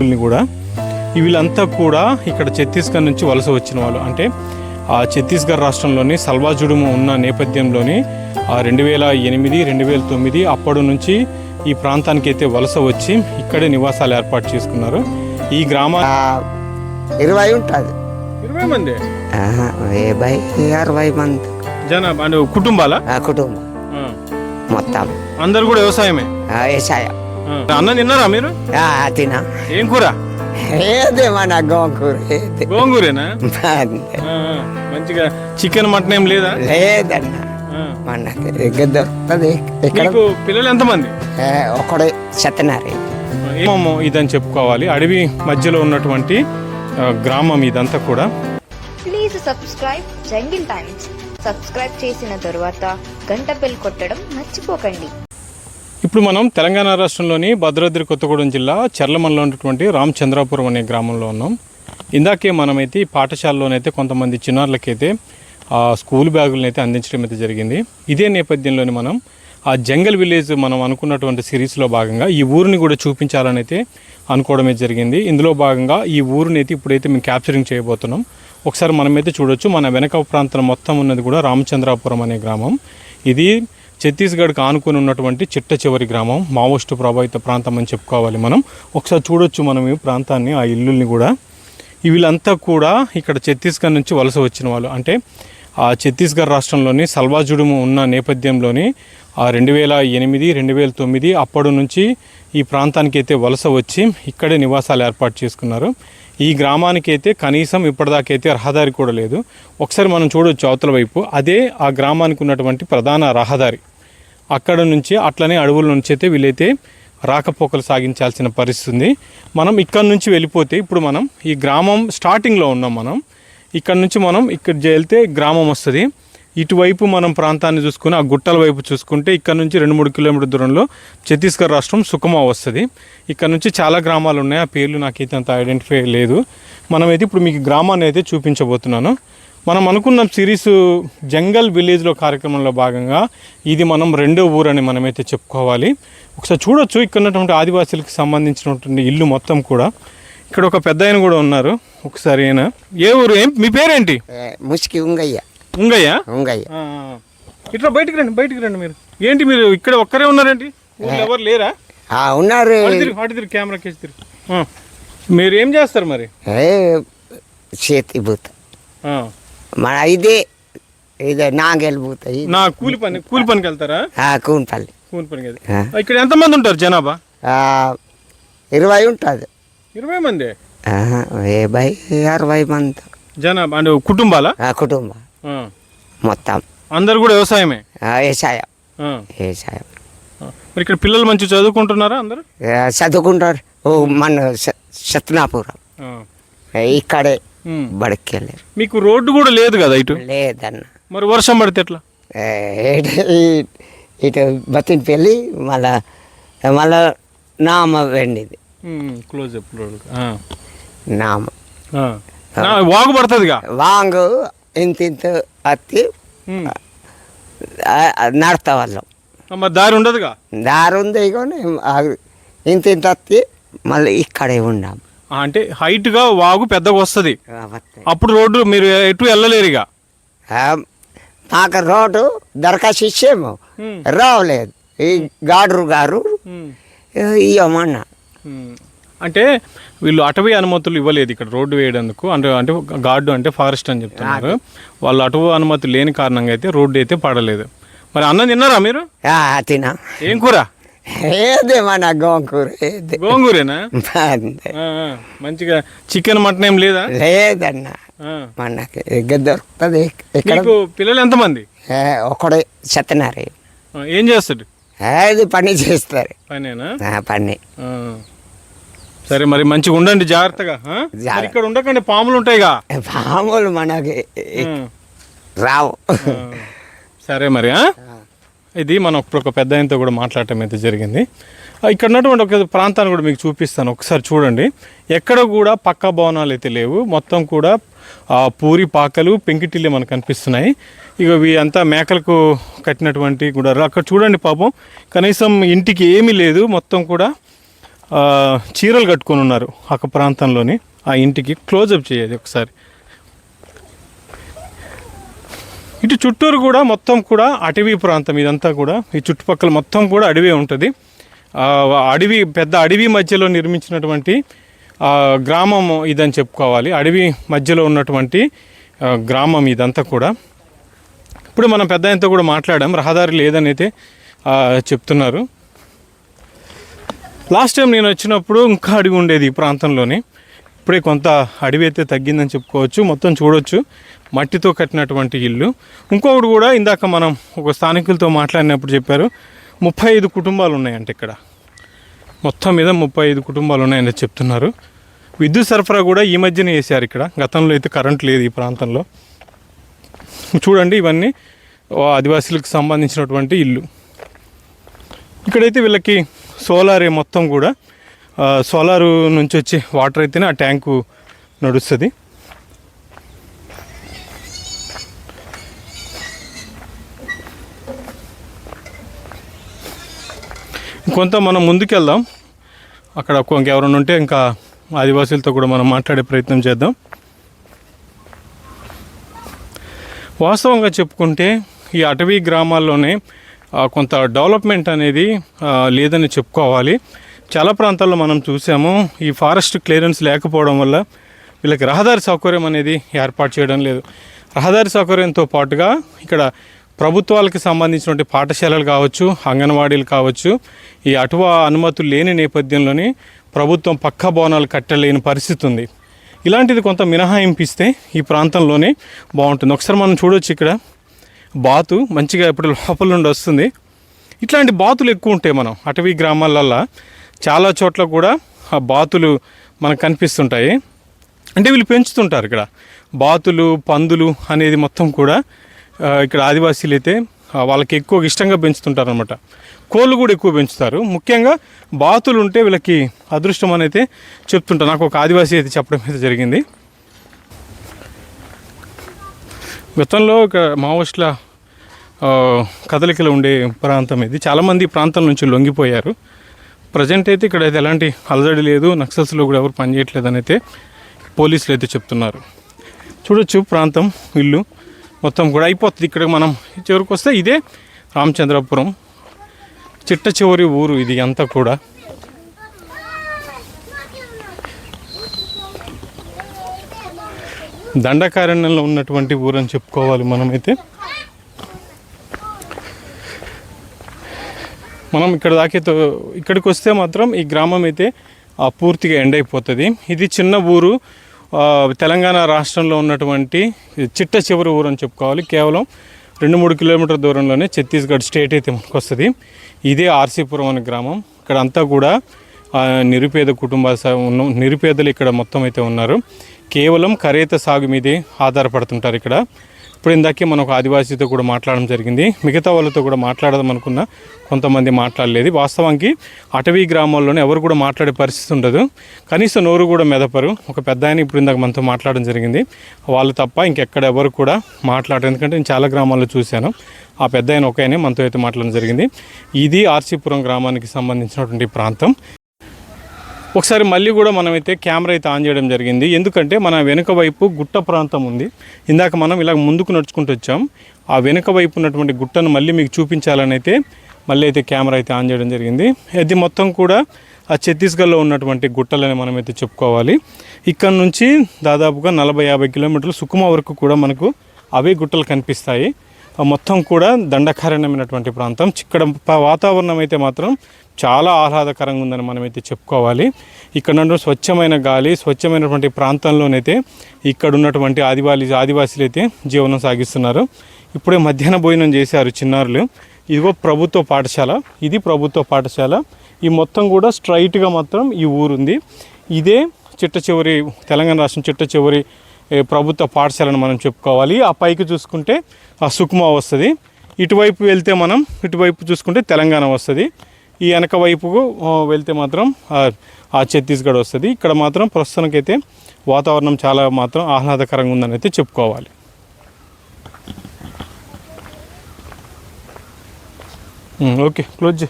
కూడా వీళ్ళంతా కూడా ఇక్కడ ఛత్తీస్గఢ్ నుంచి వలస వచ్చిన వాళ్ళు. అంటే ఆ ఛత్తీస్గఢ్ రాష్ట్రంలోని సల్వాజుడుము ఉన్న నేపథ్యంలోని ఆ రెండు వేల ఎనిమిది రెండు వేల తొమ్మిది అప్పటి నుంచి ఈ ప్రాంతానికి అయితే వలస వచ్చి ఇక్కడే నివాసాలు ఏర్పాటు చేసుకున్నారు. ఈ గ్రామ ఇరవై ఉంటుంది. ఇరవై మంది? అరవై మంది. జనాభా కుటుంబాల? ఆ కుటుంబం. మొత్తం. అందరు కూడా వ్యవసాయమే? ఆ, వ్యవసాయం. అన్నం తిన్నారా మీరు? ఆ, తినా ఏం కూర? ఏది మన ఏది? గోంగూరేనా. మంచిగా చికెన్ మటన్ ఏం లేదా? లేదన్న. ఆ. మనకి దగ్గర దొరుకుతుంది. ఇక్కడ పిల్లలు ఎంతమంది? ఏ, ఒకడే సత్యనారి ఏమో ఇదని చెప్పుకోవాలి. అడవి మధ్యలో ఉన్నటువంటి గ్రామం ఇదంతా కూడా. Please subscribe jungle times. Subscribe చేసిన తరువాత గంట బెల్ కొట్టడం మర్చిపోకండి. ఇప్పుడు మనం తెలంగాణ రాష్ట్రంలోని భద్రాద్రి కొత్తగూడెం జిల్లా చర్లమల్లో ఉన్నటువంటి రామచంద్రాపురం అనే గ్రామంలో ఉన్నాం. ఇందాకే మనమైతే ఈ పాఠశాలలోనైతే కొంతమంది చిన్నారులకైతే ఆ స్కూల్ బ్యాగులను అయితే అందించడం అయితే జరిగింది. ఇదే నేపథ్యంలోని మనం ఆ జంగల్ విలేజ్ మనం అనుకున్నటువంటి సిరీస్లో భాగంగా ఈ ఊరిని కూడా చూపించాలని అయితే అనుకోవడమే జరిగింది. ఇందులో భాగంగా ఈ ఊరిని అయితే ఇప్పుడైతే మేము క్యాప్చరింగ్ చేయబోతున్నాం. ఒకసారి మనమైతే చూడొచ్చు. మన వెనక ప్రాంతం మొత్తం ఉన్నది కూడా రామచంద్రాపురం అనే గ్రామం. ఇది ఛత్తీస్గఢ్కి ఆనుకుని ఉన్నటువంటి చిట్ట చివరి గ్రామం మావోస్టు ప్రభావిత ప్రాంతం అని చెప్పుకోవాలి మనం. ఒకసారి చూడొచ్చు మనం ఈ ప్రాంతాన్ని ఆ ఇల్లుల్ని కూడా. వీళ్ళంతా కూడా ఇక్కడ ఛత్తీస్గఢ్ నుంచి వలస వచ్చిన వాళ్ళు. అంటే ఆ ఛత్తీస్గఢ్ రాష్ట్రంలోని సల్వాజుడుము ఉన్న నేపథ్యంలోని ఆ రెండు వేల ఎనిమిది రెండు వేల తొమ్మిది అప్పటి నుంచి ఈ ప్రాంతానికి అయితే వలస వచ్చి ఇక్కడే నివాసాలు ఏర్పాటు చేసుకున్నారు. ఈ గ్రామానికి అయితే కనీసం ఇప్పటిదాకైతే రహదారి కూడా లేదు. ఒకసారి మనం చూడవచ్చు అవతల వైపు. అదే ఆ గ్రామానికి ఉన్నటువంటి ప్రధాన రహదారి. అక్కడ నుంచి అట్లనే అడవుల నుంచి అయితే వీళ్ళైతే రాకపోకలు సాగించాల్సిన పరిస్థితి ఉంది. మనం ఇక్కడ నుంచి వెళ్ళిపోతే ఇప్పుడు మనం ఈ గ్రామం స్టార్టింగ్లో ఉన్నాం మనం. ఇక్కడ నుంచి మనం ఇక్కడ వెళ్తే గ్రామం వస్తుంది. ఇటువైపు మనం ప్రాంతాన్ని చూసుకుని ఆ గుట్టల వైపు చూసుకుంటే ఇక్కడ నుంచి రెండు మూడు కిలోమీటర్ దూరంలో ఛత్తీస్గఢ్ రాష్ట్రం సుఖమా వస్తుంది. ఇక్కడ నుంచి చాలా గ్రామాలు ఉన్నాయి. ఆ పేర్లు నాకైతే అంత ఐడెంటిఫై లేదు. మనమైతే ఇప్పుడు మీకు గ్రామాన్ని అయితే చూపించబోతున్నాను. మనం అనుకున్న సిరీస్ జంగల్ విలేజ్లో కార్యక్రమంలో భాగంగా ఇది మనం రెండో ఊరు అని మనమైతే చెప్పుకోవాలి. ఒకసారి చూడొచ్చు. ఇక్కడ ఉన్నటువంటి ఆదివాసీలకు సంబంధించినటువంటి ఇల్లు మొత్తం కూడా. ఇక్కడ ఒక పెద్ద ఆయన కూడా ఉన్నారు. ఒకసారి ఆయన. ఏ ఊరు? ఏం? మీ పేరేంటి? ముసికి ఉంగయ్య. ఉంగయ్య? ఉంగయ్య. ఇట్లా బయటికి రండి బయటికి రండి మీరు. ఏంటి మీరు ఇక్కడ ఒక్కరే ఉన్నారేంటి? ఊళ్ళో ఎవరు లేరా? ఆ, ఉన్నారు. అటు కెమెరా కేసి తిరిగి. మీరు ఏం చేస్తారు మరి? ఏ చేతి ఆ. మన ఇదే ఇదే భూత ఇది. నా కూలి పని కూలి పనికి వెళ్తారా? ఆ, కూన్పల్లి కూలి పనికి. ఇక్కడ ఎంతమంది ఉంటారు జనాభా? ఇరవై ఉంటుంది. ఇరవై మంది? యాభై అరవై మంది. జనాభా అంటే కుటుంబాల? ఆ కుటుంబం. మొత్తం. అందరు కూడా వ్యవసాయమే? వ్యవసాయం. వ్యవసాయం. మరి ఇక్కడ పిల్లలు మంచి చదువుకుంటున్నారా అందరు? చదువుకుంటారు. ఓ మన సత్నాపురం ఇక్కడే ఉమ్. బడికి వెళ్ళారు మీకు రోడ్డు కూడా లేదు కదా ఇటు? లేదన్న. మరి వర్షం పడితే ఎట్లా? ఇటు- బతిని పెళ్ళి మళ్ళా మళ్ళా నామ వెండిది. క్లోజ్ అప్ నామ. వాగు పడుతుందిగా? వాంగు ఇంత ఇంత అత్తి. నడతా వాళ్ళం. మరి దారి ఉండదుగా? దారి ఉంది కానీ ఇంత ఇంత అత్తి మళ్ళీ ఇక్కడే ఉన్నాం అంటే height గా వాగు పెద్దగా వస్తుంది. అప్పుడు రోడ్డు మీరు ఎటు వెళ్ళలేరు ఇక మాకు రోడ్డు దరఖాస్తు ఇచ్చేమో. రావలేదు. ఈ గాడు గారు. ఇవ్వమన్నా. అంటే వీళ్ళు అటవీ అనుమతులు ఇవ్వలేదు ఇక్కడ రోడ్డు వేయడానికి అంటే అంటే గార్డు అంటే ఫారెస్ట్ అని చెప్తున్నారు. వాళ్ళు అటవీ అనుమతి లేని కారణంగా అయితే రోడ్డు అయితే పడలేదు. మరి అన్నం తిన్నారా మీరు? ఆ, తినా ఏం కూర? ఏది మన ఏది? గోంగూరేనా. మంచిగా చికెన్ మటన్ ఏం లేదా? లేదన్న. మనకి దగ్గర దొరుకుతుంది ఇక్కడ. పిల్లలు ఎంతమంది? ఒకడే సత్యనారి ఆ, ఏం చేస్తాడు? అది పని చేస్తారు. పనేనా? పని. సరే మరి మంచిగా ఉండండి జాగ్రత్తగా ఆ? జాగ్రత్త. మరి ఇక్కడ ఉండకండి పాములు ఉంటాయిగా మామూలు మనకి. రావు. సరే మరి ఆ? ఇది మనం ఇప్పుడు ఒక పెద్ద ఆయనతో కూడా మాట్లాడటం అయితే జరిగింది ఆ, ఇక్కడ ఉన్నటువంటి ఒక ప్రాంతాన్ని కూడా మీకు చూపిస్తాను ఒకసారి చూడండి ఎక్కడ కూడా పక్కా భవనాలు అయితే లేవు మొత్తం కూడా ఆ, పూరి పాకలు పెంకిటిల్లే మనకు కనిపిస్తున్నాయి ఇక ఇవి అంతా మేకలకు కట్టినటువంటి కూడా అక్కడ చూడండి పాపం కనీసం ఇంటికి ఏమీ లేదు మొత్తం కూడా చీరలు కట్టుకొని ఉన్నారు ఒక ప్రాంతంలోని. ఆ ఇంటికి క్లోజప్ చేయాలి ఒకసారి. ఇటు చుట్టూరు కూడా మొత్తం కూడా అటవీ ప్రాంతం ఇదంతా కూడా. ఈ చుట్టుపక్కల మొత్తం కూడా అడవి ఉంటుంది. అడవి పెద్ద అడవి మధ్యలో నిర్మించినటువంటి గ్రామం ఇదని చెప్పుకోవాలి. అడవి మధ్యలో ఉన్నటువంటి గ్రామం ఇదంతా కూడా. ఇప్పుడు మనం పెద్ద ఆయనతో కూడా మాట్లాడాం. రహదారి లేదని అయితే చెప్తున్నారు. లాస్ట్ టైం నేను వచ్చినప్పుడు ఇంకా అడవి ఉండేది ఈ ప్రాంతంలోనే. ఇప్పుడే కొంత అడవి అయితే తగ్గిందని చెప్పుకోవచ్చు. మొత్తం చూడొచ్చు. మట్టితో కట్టినటువంటి ఇల్లు. ఇంకొకటి కూడా ఇందాక మనం ఒక స్థానికులతో మాట్లాడినప్పుడు చెప్పారు. ముప్పై ఐదు కుటుంబాలు ఉన్నాయంట ఇక్కడ. మొత్తం మీద ముప్పై ఐదు కుటుంబాలు ఉన్నాయని చెప్తున్నారు. విద్యుత్ సరఫరా కూడా ఈ మధ్యనే వేశారు ఇక్కడ. గతంలో అయితే కరెంట్ లేదు ఈ ప్రాంతంలో. చూడండి ఇవన్నీ ఆదివాసీలకు సంబంధించినటువంటి ఇల్లు. ఇక్కడైతే వీళ్ళకి సోలార్ మొత్తం కూడా సోలారు నుంచి వచ్చే వాటర్ అయితేనే ఆ ట్యాంకు నడుస్తుంది. కొంత మనం ముందుకెళ్దాం. అక్కడ ఇంకెవరైనా ఉంటే ఇంకా ఆదివాసీలతో కూడా మనం మాట్లాడే ప్రయత్నం చేద్దాం. వాస్తవంగా చెప్పుకుంటే ఈ అటవీ గ్రామాల్లోనే కొంత డెవలప్మెంట్ అనేది లేదని చెప్పుకోవాలి. చాలా ప్రాంతాల్లో మనం చూసాము ఈ ఫారెస్ట్ క్లియరెన్స్ లేకపోవడం వల్ల వీళ్ళకి రహదారి సౌకర్యం అనేది ఏర్పాటు చేయడం లేదు. రహదారి సౌకర్యంతో పాటుగా ఇక్కడ ప్రభుత్వాలకు సంబంధించినటువంటి పాఠశాలలు కావచ్చు అంగన్వాడీలు కావచ్చు ఈ అటువ అనుమతులు లేని నేపథ్యంలోనే ప్రభుత్వం పక్క భవనాలు కట్టలేని పరిస్థితి ఉంది. ఇలాంటిది కొంత మినహాయింపిస్తే ఈ ప్రాంతంలోనే బాగుంటుంది. ఒకసారి మనం చూడొచ్చు ఇక్కడ. బాతు మంచిగా ఇప్పుడు లోపల నుండి వస్తుంది. ఇట్లాంటి బాతులు ఎక్కువ ఉంటాయి మనం. అటవీ గ్రామాలల్లో చాలా చోట్ల కూడా ఆ బాతులు మనకు కనిపిస్తుంటాయి. అంటే వీళ్ళు పెంచుతుంటారు ఇక్కడ. బాతులు పందులు అనేది మొత్తం కూడా ఇక్కడ ఆదివాసీలు అయితే వాళ్ళకి ఎక్కువ ఇష్టంగా పెంచుతుంటారు అనమాట కోళ్ళు కూడా ఎక్కువ పెంచుతారు. ముఖ్యంగా బాతులు ఉంటే వీళ్ళకి అదృష్టం అని అయితే చెప్తుంటారు. నాకు ఒక ఆదివాసీ అయితే చెప్పడం అయితే జరిగింది. గతంలో ఒక మావోయిస్టుల కదలికలు ఉండే ప్రాంతం ఇది. చాలామంది ప్రాంతం నుంచి లొంగిపోయారు. ప్రజెంట్ అయితే ఇక్కడ అయితే ఎలాంటి అలజడి లేదు. నక్సల్స్లో కూడా ఎవరు పనిచేయట్లేదని అయితే పోలీసులు అయితే చెప్తున్నారు. చూడొచ్చు ప్రాంతం ఇల్లు మొత్తం కూడా అయిపోతుంది. ఇక్కడ మనం చివరికి వస్తే ఇదే రామచంద్రపురం. చిట్ట చివరి ఊరు ఇది అంతా కూడా. దండకారణ్యంలో ఉన్నటువంటి ఊరు అని చెప్పుకోవాలి మనమైతే. మనం ఇక్కడ దాకే ఇక్కడికి వస్తే మాత్రం ఈ గ్రామం అయితే పూర్తిగా ఎండ్ అయిపోతుంది. ఇది చిన్న ఊరు తెలంగాణ రాష్ట్రంలో ఉన్నటువంటి చిట్ట చివరి ఊరు అని చెప్పుకోవాలి. కేవలం రెండు మూడు కిలోమీటర్ దూరంలోనే ఛత్తీస్గఢ్ స్టేట్ అయితే మనకు వస్తుంది ఇదే ఆర్సీపురం అనే గ్రామం. ఇక్కడ అంతా కూడా నిరుపేద కుటుంబ ఉన్న నిరుపేదలు ఇక్కడ మొత్తం అయితే ఉన్నారు. కేవలం కరేత సాగు మీదే ఆధారపడుతుంటారు ఇక్కడ. ఇప్పుడు ఇందాకే మనం ఒక ఆదివాసీతో కూడా మాట్లాడడం జరిగింది. మిగతా వాళ్ళతో కూడా మాట్లాడదాం అనుకున్న కొంతమంది మాట్లాడలేదు. వాస్తవానికి అటవీ గ్రామాల్లోనే ఎవరు కూడా మాట్లాడే పరిస్థితి ఉండదు. కనీసం నోరు కూడా మెదపరు. ఒక పెద్ద ఆయన ఇప్పుడు ఇందాక మనతో మాట్లాడడం జరిగింది. వాళ్ళు తప్ప ఇంకెక్కడ ఎవరు కూడా మాట్లాడరు. ఎందుకంటే నేను చాలా గ్రామాల్లో చూశాను. ఆ పెద్ద ఆయన ఒక ఆయనే మనతో అయితే మాట్లాడడం జరిగింది. ఇది ఆర్సీపురం గ్రామానికి సంబంధించినటువంటి ప్రాంతం. ఒకసారి మళ్ళీ కూడా మనమైతే కెమెరా అయితే ఆన్ చేయడం జరిగింది. ఎందుకంటే మన వెనుక వైపు గుట్ట ప్రాంతం ఉంది. ఇందాక మనం ఇలా ముందుకు నడుచుకుంటూ వచ్చాం. ఆ వెనుక వైపు ఉన్నటువంటి గుట్టను మళ్ళీ మీకు చూపించాలని అయితే మళ్ళీ అయితే కెమెరా అయితే ఆన్ చేయడం జరిగింది. ఇది మొత్తం కూడా ఆ ఛత్తీస్గఢ్లో ఉన్నటువంటి గుట్టలని మనమైతే చెప్పుకోవాలి. ఇక్కడ నుంచి దాదాపుగా నలభై యాభై కిలోమీటర్లు సుకుమా వరకు కూడా మనకు అవే గుట్టలు కనిపిస్తాయి. ఆ మొత్తం కూడా దండకారణ్యమైనటువంటి ప్రాంతం. ఇక్కడ వాతావరణం అయితే మాత్రం చాలా ఆహ్లాదకరంగా ఉందని మనమైతే చెప్పుకోవాలి. ఇక్కడ నుండి స్వచ్ఛమైన గాలి స్వచ్ఛమైనటువంటి ప్రాంతంలోనైతే ఇక్కడ ఉన్నటువంటి ఆదివాసి ఆదివాసీలు అయితే జీవనం సాగిస్తున్నారు. ఇప్పుడే మధ్యాహ్న భోజనం చేశారు చిన్నారులు. ఇదిగో ప్రభుత్వ పాఠశాల. ఇది ప్రభుత్వ పాఠశాల. ఈ మొత్తం కూడా స్ట్రైట్గా మాత్రం ఈ ఊరుంది. ఇదే చిట్ట చివరి తెలంగాణ రాష్ట్రం చిట్ట చివరి ప్రభుత్వ పాఠశాలను మనం చెప్పుకోవాలి. ఆ పైకి చూసుకుంటే ఆ సుకుమా వస్తుంది. ఇటువైపు వెళ్తే మనం ఇటువైపు చూసుకుంటే తెలంగాణ వస్తుంది. ఈ వెనక వైపుకు వెళ్తే మాత్రం ఆ- ఛత్తీస్గఢ్ వస్తుంది. ఇక్కడ మాత్రం ప్రస్తుతానికైతే వాతావరణం చాలా మాత్రం ఆహ్లాదకరంగా ఉందని అయితే చెప్పుకోవాలి. Okay close